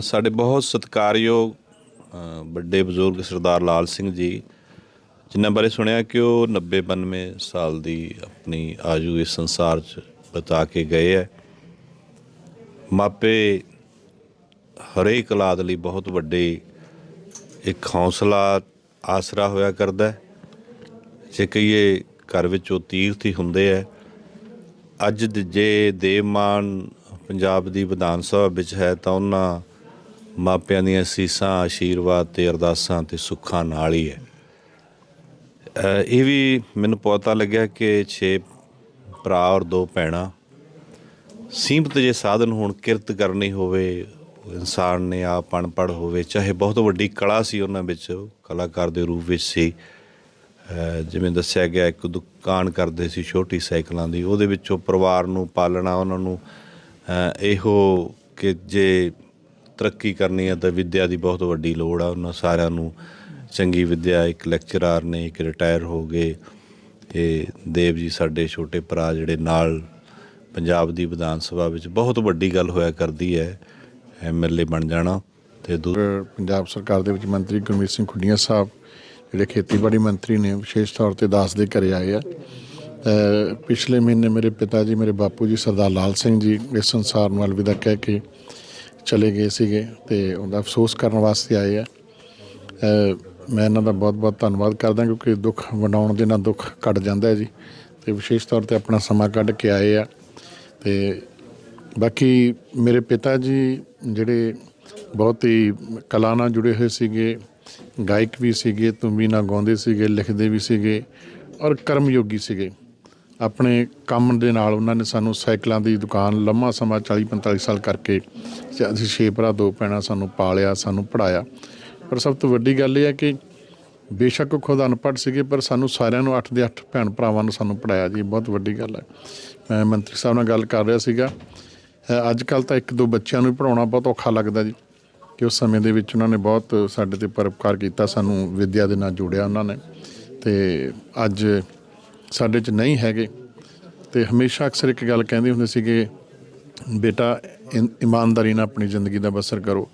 ਸਾਡੇ ਬਹੁਤ ਸਤਿਕਾਰਯੋਗ ਵੱਡੇ ਬਜ਼ੁਰਗ ਸਰਦਾਰ ਲਾਲ ਸਿੰਘ ਜੀ, ਜਿਨ੍ਹਾਂ ਬਾਰੇ ਸੁਣਿਆ ਕਿ ਉਹ 90 92 ਸਾਲ ਦੀ ਆਪਣੀ ਆਜੂ ਇਸ ਸੰਸਾਰ 'ਚ ਬਤਾ ਕੇ ਗਏ ਹੈ। ਮਾਪੇ ਹਰੇਕ ਔਲਾਦ ਲਈ ਬਹੁਤ ਵੱਡੇ ਇੱਕ ਹੌਸਲਾ, ਆਸਰਾ ਹੋਇਆ ਕਰਦਾ ਹੈ। ਜੇ ਕਹੀਏ ਘਰ ਵਿੱਚ ਉਹ ਤੀਰਥ ਹੀ ਹੁੰਦੇ ਹੈ। ਅੱਜ ਦ- ਜੇ ਦੇਵਮਾਨ ਪੰਜਾਬ ਦੀ ਵਿਧਾਨ ਸਭਾ ਵਿੱਚ ਹੈ ਤਾਂ ਉਹਨਾਂ ਮਾਪਿਆਂ ਦੀਆਂ ਸੀਸਾਂ ਆਸ਼ੀਰਵਾਦ ਤੇ ਅਰਦਾਸਾਂ ਤੇ ਸੁੱਖਾਂ ਨਾਲ ਹੀ ਹੈ। ਇਹ ਵੀ ਮੈਨੂੰ ਪਤਾ ਲੱਗਿਆ ਕਿ 6 ਭਰਾ ਔਰ ਦੋ ਭੈਣਾਂ ਸੀਮਤ ਜੇ ਸਾਧਨ ਹੋਣ, ਕਿਰਤ ਕਰਨੀ ਹੋਵੇ, ਇਨਸਾਨ ਨੇ ਆਪ ਅਨਪੜ੍ਹ ਹੋਵੇ, ਚਾਹੇ ਬਹੁਤ ਵੱਡੀ ਕਲਾ ਸੀ ਉਹਨਾਂ ਵਿੱਚ, ਕਲਾਕਾਰ ਦੇ ਰੂਪ ਵਿੱਚ ਸੀ। ਜਿਵੇਂ ਦੱਸਿਆ ਗਿਆ, ਇੱਕ ਦੁਕਾਨ ਕਰਦੇ ਸੀ ਛੋਟੀ ਸਾਈਕਲਾਂ ਦੀ, ਉਹਦੇ ਵਿੱਚੋਂ ਪਰਿਵਾਰ ਨੂੰ ਪਾਲਣਾ, ਉਹਨਾਂ ਨੂੰ ਇਹੋ ਕਿ ਜੇ ਤਰੱਕੀ ਕਰਨੀ ਹੈ ਤਾਂ ਵਿੱਦਿਆ ਦੀ ਬਹੁਤ ਵੱਡੀ ਲੋੜ ਆ। ਉਹਨਾਂ ਸਾਰਿਆਂ ਨੂੰ ਚੰਗੀ ਵਿੱਦਿਆ, ਇੱਕ ਲੈਕਚਰਰ ਨੇ, ਇੱਕ ਰਿਟਾਇਰ ਹੋ ਗਏ। ਤੇ ਦੇਵ ਜੀ ਸਾਡੇ ਛੋਟੇ ਭਰਾ ਜਿਹੜੇ ਨਾਲ ਪੰਜਾਬ ਦੀ ਵਿਧਾਨ ਸਭਾ ਵਿੱਚ ਬਹੁਤ ਵੱਡੀ ਗੱਲ ਹੋਇਆ ਕਰਦੀ ਹੈ ਐਮਐਲਏ ਬਣ ਜਾਣਾ ਤੇ ਦੂ ਪੰਜਾਬ ਸਰਕਾਰ ਦੇ ਵਿੱਚ ਮੰਤਰੀ ਗੁਰਮੀਤ ਸਿੰਘ ਖੁੱਡੀਆਂ ਸਾਹਿਬ, ਜਿਹੜੇ ਖੇਤੀਬਾੜੀ ਮੰਤਰੀ ਨੇ, ਵਿਸ਼ੇਸ਼ ਤੌਰ ਤੇ ਦਾਸ ਦੇ ਘਰੇ ਆਏ ਆ। ਪਿਛਲੇ ਮਹੀਨੇ ਮੇਰੇ ਪਿਤਾ ਜੀ, ਮੇਰੇ ਬਾਪੂ ਜੀ, ਸਰਦਾਰ ਲਾਲ ਸਿੰਘ ਜੀ ਇਸ ਸੰਸਾਰ ਨੂੰ ਅਲਵਿਦਾ ਕਹਿ ਕੇ ਚਲੇ ਗਏ ਸੀਗੇ ਤੇ ਉਹਦਾ ਅਫਸੋਸ ਕਰਨ ਵਾਸਤੇ ਆਏ ਆ। ਮੈਂ ਇਹਨਾਂ ਦਾ ਬਹੁਤ-ਬਹੁਤ ਧੰਨਵਾਦ ਕਰਦਾ ਕਿਉਂਕਿ ਦੁੱਖ ਵੰਡਾਉਣ ਦੇ ਨਾਲ ਦੁੱਖ ਕੱਟ ਜਾਂਦਾ ਹੈ ਜੀ। ਤੇ ਵਿਸ਼ੇਸ਼ ਤੌਰ ਤੇ ਆਪਣਾ ਸਮਾਂ ਕੱਢ ਕੇ ਆਏ ਆ। ਤੇ ਬਾਕੀ ਮੇਰੇ ਪਿਤਾ ਜੀ ਜਿਹੜੇ ਬਹੁਤ ਹੀ ਕਲਾ ਨਾਲ ਜੁੜੇ ਹੋਏ ਸੀਗੇ, ਗਾਇਕ ਵੀ ਸੀਗੇ ਤੁੰਬੀ ਨਾਲ ਗਾਉਂਦੇ ਸੀਗੇ, ਲਿਖਦੇ ਵੀ ਸੀਗੇ ਔਰ ਕਰਮਯੋਗੀ ਸੀਗੇ। ਆਪਣੇ ਕੰਮ ਦੇ ਨਾਲ ਉਹਨਾਂ ਨੇ ਸਾਨੂੰ ਸਾਈਕਲਾਂ ਦੀ ਦੁਕਾਨ ਲੰਮਾ ਸਮਾਂ 40 45 ਸਾਲ ਕਰਕੇ ਅਸੀਂ ਛੇ ਭਰਾ, ਦੋ ਭੈਣਾਂ ਸਾਨੂੰ ਪਾਲਿਆ, ਸਾਨੂੰ ਪੜਾਇਆ ਪਰ ਸਭ ਤੋਂ ਵੱਡੀ ਗੱਲ ਇਹ ਹੈ ਕਿ ਬੇਸ਼ੱਕ ਖੁਦ ਅਨਪੜ੍ਹ ਸੀਗੇ, ਪਰ ਸਾਨੂੰ ਸਾਰਿਆਂ ਨੂੰ 8 ਦੇ 8 ਭੈਣ ਭਰਾਵਾਂ ਨੂੰ ਸਾਨੂੰ ਪੜਾਇਆ ਜੀ ਬਹੁਤ ਵੱਡੀ ਗੱਲ ਹੈ। ਮੈਂ ਮੰਤਰੀ ਸਾਹਿਬ ਨਾਲ ਗੱਲ ਕਰ ਰਿਹਾ ਸੀਗਾ। ਅੱਜ ਕੱਲ ਤਾਂ ਇੱਕ ਦੋ ਬੱਚਿਆਂ ਨੂੰ ਹੀ ਪੜਾਉਣਾ ਬਹੁਤ ਔਖਾ ਲੱਗਦਾ ਜੀ, ਕਿ ਉਸ ਸਮੇਂ ਦੇ ਵਿੱਚ ਉਹਨਾਂ ਨੇ ਬਹੁਤ ਸਾਡੇ ਤੇ ਪਰਉਪਕਾਰ ਕੀਤਾ, ਸਾਨੂੰ ਵਿਦਿਆ ਦੇ ਨਾਲ ਜੋੜਿਆ ਉਹਨਾਂ ਨੇ। ਤੇ ਅੱਜ ਸਾਡੇ 'ਚ ਨਹੀਂ ਹੈਗੇ। ਤੇ ਹਮੇਸ਼ਾ ਅਕਸਰ ਇੱਕ ਗੱਲ ਕਹਿੰਦੇ ਹੁੰਦੇ ਸੀਗੇ, ਬੇਟਾ ਇਨ- ਇਮਾਨਦਾਰੀ ਨਾਲ ਆਪਣੀ ਜ਼ਿੰਦਗੀ ਦਾ ਬਸਰ ਕਰੋ।